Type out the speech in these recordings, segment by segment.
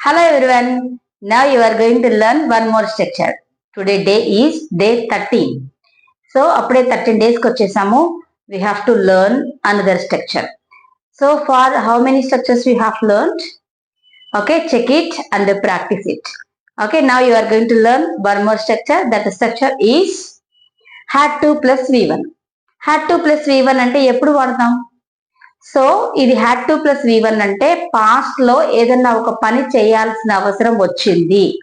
Hello everyone. Now you are going to learn one more structure today day is day 13. So అప్పుడే thirteen డేస్కి వచ్చేసాము. We have to learn another structure so far how many structures we have learn okay check it and practice it okay now you are going to learn one more structure that structure is had to plus V one had to plus V one అంటే ఎప్పుడు వాడతాం? So ఇది had to plus V one అంటే పాస్ట్లో ఏదన్నా ఒక పని చేయాల్సిన అవసరం వచ్చింది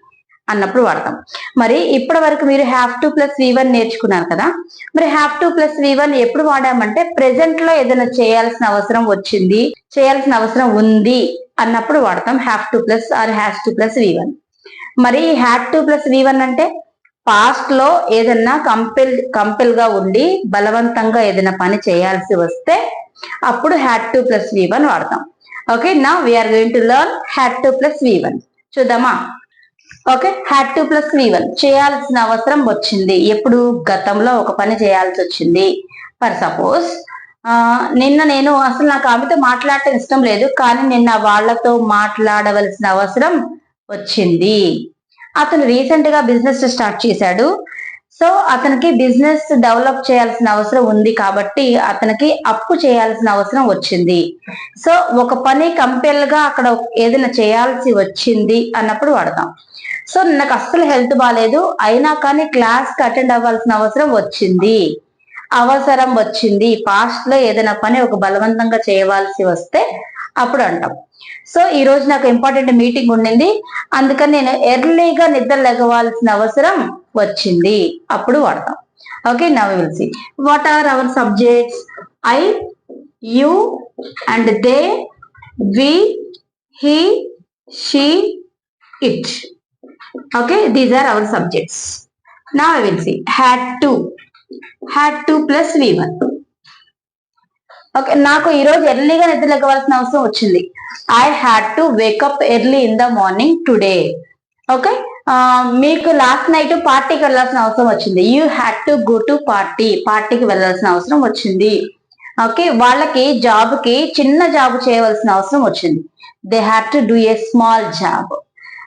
అన్నప్పుడు వాడతాం. మరి ఇప్పటి వరకు మీరు have to plus V one నేర్చుకున్నారు కదా? మరి have to plus V one ఎప్పుడు వాడామంటే ప్రెసెంట్లో ఏదైనా చేయాల్సిన అవసరం వచ్చింది చేయాల్సిన అవసరం ఉంది అన్నప్పుడు వాడతాం. Have to plus or has to plus V one మరి had to plus V one అంటే పాస్ట్లో ఏదన్నా కంపెల్ కంపెల్గా ఉండి బలవంతంగా ఏదైనా పని చేయాల్సి వస్తే అప్పుడు had to plus V one వాడతాం. Okay now we're going to learn had to plus V one చూద్దామా? Okay had to plus V one చేయాల్సిన అవసరం వచ్చింది. ఎప్పుడు? గతంలో ఒక పని చేయాల్సి వచ్చింది. ఫర్ సపోజ్ నిన్న నేను అసలు నాకు ఆమెతో మాట్లాడటం ఇష్టం లేదు కానీ నిన్న వాళ్ళతో మాట్లాడవలసిన అవసరం వచ్చింది. అతను రీసెంట్గా బిజినెస్ స్టార్ట్ చేశాడు. సో అతనికి బిజినెస్ డెవలప్ చేయాల్సిన అవసరం ఉంది కాబట్టి అతనికి అప్పు చేయాల్సిన అవసరం వచ్చింది. సో ఒక పని కంపెల్గా అక్కడ ఏదైనా చేయాల్సి వచ్చింది అన్నప్పుడు వాడతాం సో నాకు అస్సలు హెల్త్ బాగాలేదు అయినా కానీ క్లాస్కి అటెండ్ అవ్వాల్సిన అవసరం వచ్చింది. అవసరం వచ్చింది. పాస్ట్లో ఏదైనా పని ఒక బలవంతంగా చేయవలసి వస్తే అప్పుడు అంటాం. సో ఈ రోజు నాకు ఇంపార్టెంట్ మీటింగ్ ఉండింది. అందుకని నేను ఎర్లీగా నిద్ర లెగవాల్సిన అవసరం వచ్చింది. అప్పుడు వాడతాం. Okay now will see what are our subjects I you and they we he she it okay these are our subjects now will see had to had to plus V one okay నాకు ఈ రోజు ఎర్లీగా నిద్ర అవసరం వచ్చింది. I had to wake up early in the morning today okay మీకు last night పార్టీకి వెళ్ళాల్సిన అవసరం వచ్చింది. You had to go to party పార్టీకి వెళ్ళాల్సిన అవసరం వచ్చింది. ఓకే వాళ్ళకి జాబ్కి చిన్న జాబ్ చేయవలసిన అవసరం వచ్చింది. They had to do a small job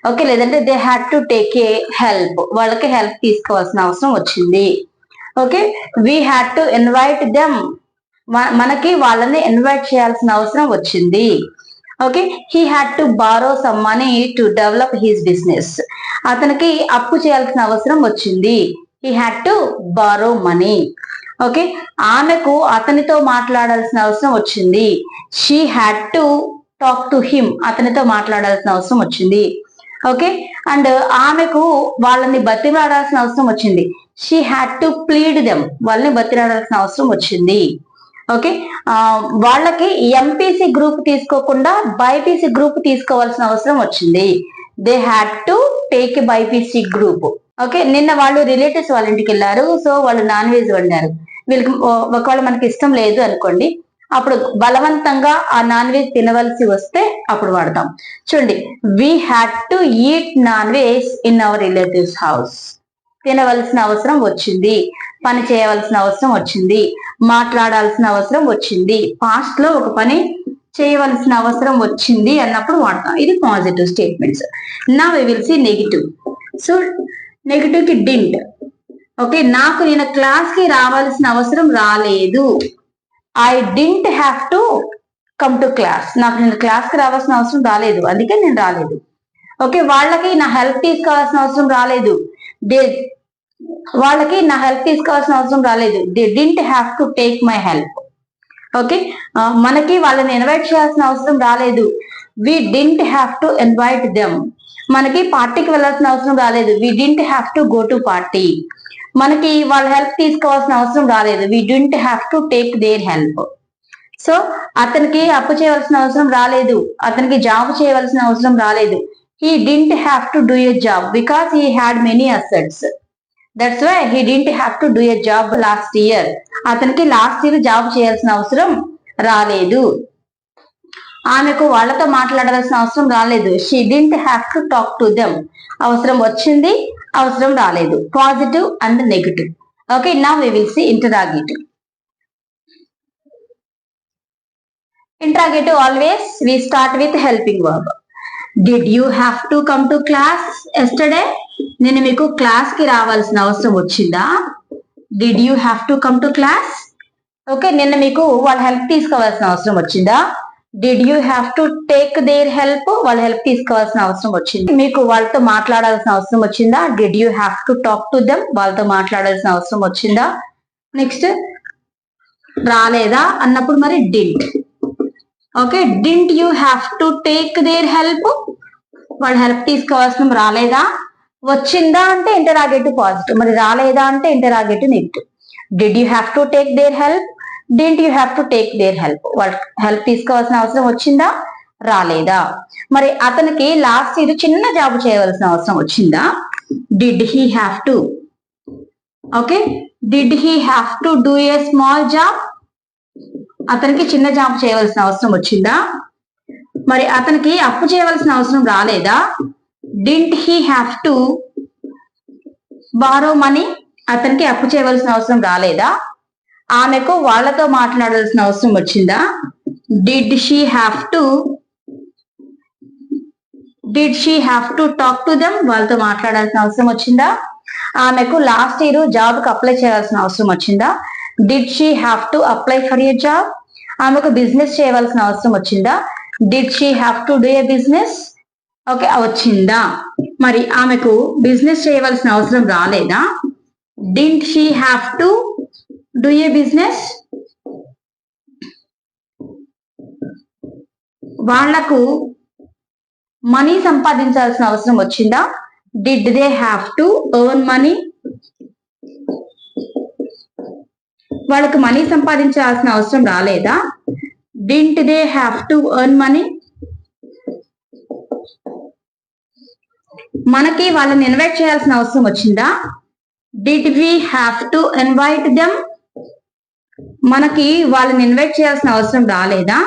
okay లేదంటే they had to take a help వాళ్ళకి హెల్ప్ తీసుకోవాల్సిన అవసరం వచ్చింది. Okay we had to invite them మనకి వాళ్ళని ఇన్వైట్ చేయాల్సిన అవసరం వచ్చింది. Okay he had to borrow some money to develop his business అతనికి అప్పు చేయాల్సిన అవసరం వచ్చింది. He had to borrow money okay ఆమెకు అతనితో మాట్లాడాల్సిన అవసరం వచ్చింది. She had to talk to him అతనితో మాట్లాడాల్సిన అవసరం వచ్చింది. ఓకే అండ్ ఆమెకు వాళ్ళని బతిలాడాల్సిన అవసరం వచ్చింది. She had to plead them వాళ్ళని బతిలాడాల్సిన అవసరం వచ్చింది. ఓకే? వాళ్ళకి ఎంపీసీ గ్రూప్ తీసుకోకుండా బైపీసీ గ్రూప్ తీసుకోవాల్సిన అవసరం వచ్చింది. They had to take BiPC group okay? నిన్న వాళ్ళు రిలేటివ్స్ వాళ్ళ ఇంటికి వెళ్ళారు. సో వాళ్ళు నాన్ వెజ్ వండారు. వీళ్ళకి ఒకవేళ మనకి ఇష్టం లేదు అనుకోండి అప్పుడు బలవంతంగా ఆ నాన్ వెజ్ తినవలసి వస్తే అప్పుడు వాడతాం. చూడండి we had to eat non veg in our relatives house తినవలసిన అవసరం వచ్చింది. పని చేయవలసిన అవసరం వచ్చింది. మాట్లాడాల్సిన అవసరం వచ్చింది. పాస్ట్లో ఒక పని చేయవలసిన అవసరం వచ్చింది అన్నప్పుడు వాడతాం. ఇది positive statements now will see negative so నెగిటివ్కి didn't okay నాకు నేను క్లాస్కి రావాల్సిన అవసరం రాలేదు. I didn't have to come to class నాకు నేను క్లాస్కి రావాల్సిన అవసరం రాలేదు. అందుకే నేను రాలేదు. ఓకే వాళ్ళకి నా హెల్ప్ తీసుకోవాల్సిన అవసరం రాలేదు. దే వాళ్ళకి నా హెల్ప్ తీసుకోవాల్సిన అవసరం రాలేదు. They didn't have to take my help okay మనకి వాళ్ళని ఇన్వైట్ చేయాల్సిన అవసరం రాలేదు. We didn't have to invite them మనకి పార్టీకి వెళ్ళాల్సిన అవసరం రాలేదు. We didn't have to go to party మనకి వాళ్ళ హెల్ప్ తీసుకోవాల్సిన అవసరం రాలేదు. We didn't have to take their help so అతనికి అప్పు చేయవలసిన అవసరం రాలేదు. అతనికి జాబ్ చేయవలసిన అవసరం రాలేదు. He didn't have to do a job because he had many assets that's why he didn't have to do a job last year అతనికి లాస్ట్ ఇయర్ జాబ్ చేయాల్సిన అవసరం రాలేదు. ఆమెకు వాళ్ళతో మాట్లాడాల్సిన అవసరం రాలేదు. She didn't have to talk to them అవసరం వచ్చింది అవసరం రాలేదు. Positive and negative okay now we will see interrogative interrogative always we start with helping verb did you have to come to class yesterday నేను మీకు క్లాస్కి రావాల్సిన అవసరం వచ్చిందా? Did you have to come to class okay నిన్న మీకు వాళ్ళ help తీసుకోవాల్సిన అవసరం వచ్చిందా? Did you have to take their help వాళ్ళ హెల్ప్ తీసుకోవాల్సిన అవసరం వచ్చింది? మీకు వాళ్ళతో మాట్లాడాల్సిన అవసరం వచ్చిందా? Did you have to talk to them వాళ్ళతో మాట్లాడాల్సిన అవసరం వచ్చిందా? నెక్స్ట్ రాలేదా? అన్నప్పుడు మరి didn't okay didn't you have to take their help వాళ్ళ హెల్ప్ తీసుకోవాల్సిన రాలేదా? వచ్చిందా అంటే ఇంటరాగేటివ్ పాజిటివ్ మరి రాలేదా అంటే interrogative negative did you have to take their help didn't you have to take their help వాళ్ళ హెల్ప్ తీసుకోవాల్సిన అవసరం వచ్చిందా? రాలేదా? మరి అతనికి లాస్ట్ ఇది చిన్న జాబ్ చేయవలసిన అవసరం వచ్చిందా? Did he have to okay did he have to do a small job అతనికి చిన్న జాబ్ చేయవలసిన అవసరం వచ్చిందా? మరి అతనికి అప్పు చేయవలసిన అవసరం రాలేదా? Didn't he have to borrow money అతనికి అప్పు చేయవలసిన అవసరం రాలేదా? ఆమెకు వాళ్ళతో మాట్లాడాల్సిన అవసరం వచ్చిందా? Did she have to did she have to talk to them వాళ్ళతో మాట్లాడాల్సిన అవసరం వచ్చిందా? ఆమెకు లాస్ట్ ఇయర్ జాబ్కి అప్లై చేయాల్సిన అవసరం వచ్చిందా? Did she have to apply for a job ఆమెకు బిజినెస్ చేయవలసిన అవసరం వచ్చిందా? Did she have to do a business okay వచ్చిందా? మరి ఆమెకు బిజినెస్ చేయవలసిన అవసరం రాలేదా? Didn't she have to do a business వాళ్ళకు మనీ సంపాదించాల్సిన అవసరం వచ్చిందా? Did they have to earn money వాళ్ళకు మనీ సంపాదించాల్సిన అవసరం రాలేదా? Didn't they have to earn money మనకి వాళ్ళని ఇన్వైట్ చేయాల్సిన అవసరం వచ్చిందా? Did we have to invite them మనకి వాళ్ళని ఇన్వైట్ చేయాల్సిన అవసరం రాలేదా?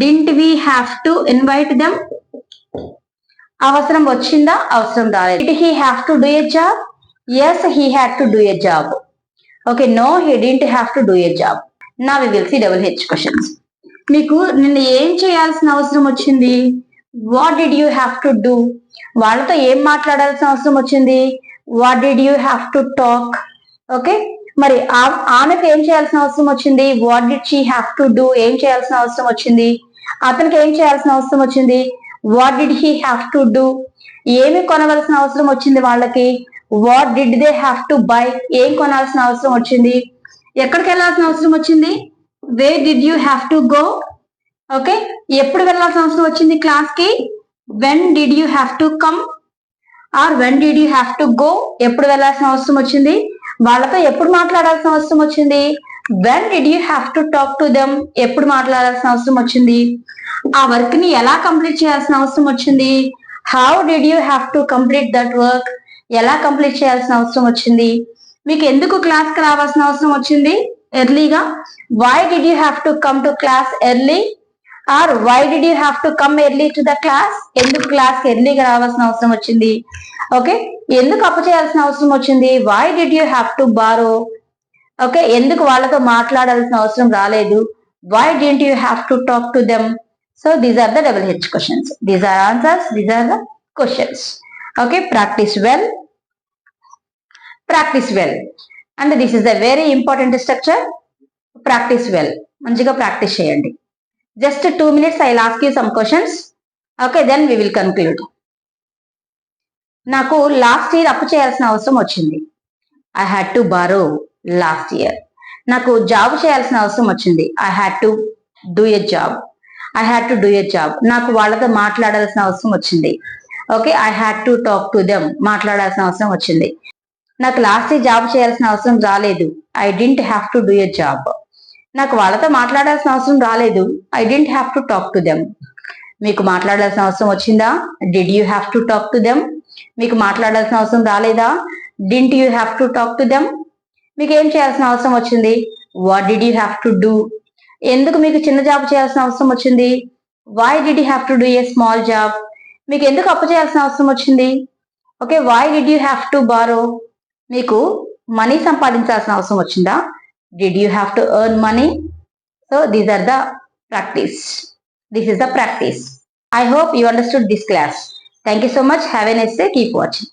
Didn't we have to invite them అవసరం వచ్చిందా? అవసరం రాలేదు. Did he have to do a job yes he had to do a job okay no he didn't have to do a job now we will see double H questions మీకు నిన్న ఏం చేయాల్సిన అవసరం వచ్చింది? What did you have to do వాళ్ళతో ఏం మాట్లాడాల్సిన అవసరం వచ్చింది? What did you have to talk okay మరి ఆమెకు ఏం చేయాల్సిన అవసరం వచ్చింది? What did she have to do ఏం చేయాల్సిన అవసరం వచ్చింది? అతనికి ఏం చేయాల్సిన అవసరం వచ్చింది? What did he have to do ఏమి కొనవలసిన అవసరం వచ్చింది వాళ్ళకి? What did they have to buy ఏం కొనాల్సిన అవసరం వచ్చింది? ఎక్కడికి వెళ్ళాల్సిన అవసరం వచ్చింది? Where did you have to go okay? ఎప్పుడు వెళ్ళాల్సిన అవసరం వచ్చింది క్లాస్కి? When did you have to come or when did you have to go ఎప్పుడు వెళ్ళాల్సిన అవసరం వచ్చింది? వాళ్ళతో ఎప్పుడు మాట్లాడాల్సిన అవసరం వచ్చింది? When did you have to talk to them ఎప్పుడు మాట్లాడాల్సిన అవసరం వచ్చింది? ఆ వర్క్ని ఎలా కంప్లీట్ చేయాల్సిన అవసరం వచ్చింది? How did you have to complete that work ఎలా కంప్లీట్ చేయాల్సిన అవసరం వచ్చింది? మీకు ఎందుకు క్లాస్కి రావాల్సిన అవసరం వచ్చింది? ఎర్లీగా why did you have to come to class early or why did you have to come early to the class? ఎందుకు క్లాస్ ఎర్లీగా రావాల్సిన అవసరం వచ్చింది? ఓకే? ఎందుకు అప్పు చేయాల్సిన అవసరం వచ్చింది? Why did you have to borrow? Okay? ఎందుకు వాళ్ళతో మాట్లాడాల్సిన అవసరం రాలేదు? Why didn't you have to talk to them? So these are the double h questions. These are answers these are the questions. Okay? Practice well. Practice well. And this is the very important structure. Practice well. మంచిగా practice చేయండి. Just two minutes I last you some questions okay then we will conclude నాకు last year అప్పు చేయాల్సిన అవసరం వచ్చింది. I had to borrow last year నాకు job చేయాల్సిన అవసరం వచ్చింది. I had to do a job I had to do a job నాకు వాళ్ళతో మాట్లాడాల్సిన అవసరం వచ్చింది. Okay I had to talk to them మాట్లాడాల్సిన అవసరం వచ్చింది. నాకు లాస్ట్ ఇయర్ జాబ్ చేయాల్సిన అవసరం రాలేదు. I didn't have to do a job నాకు వాళ్ళతో మాట్లాడాల్సిన అవసరం రాలేదు. I didn't have to talk to them మీకు మాట్లాడాల్సిన అవసరం వచ్చిందా? Did you have to talk to them మీకు మాట్లాడాల్సిన అవసరం రాలేదా? Didn't you have to talk to them మీకు ఏం చేయాల్సిన అవసరం వచ్చింది? What did you have to do ఎందుకు మీకు చిన్న జాబ్ చేయాల్సిన అవసరం వచ్చింది? Why did you have to do a small job మీకు ఎందుకు అప్పు చేయాల్సిన అవసరం వచ్చింది? Okay why did you have to borrow మీకు మనీ సంపాదించాల్సిన అవసరం వచ్చిందా? Did you have to earn money? So these are the practice. This is the practice. I hope you understood this class. Thank you so much. Have a nice day. Keep watching.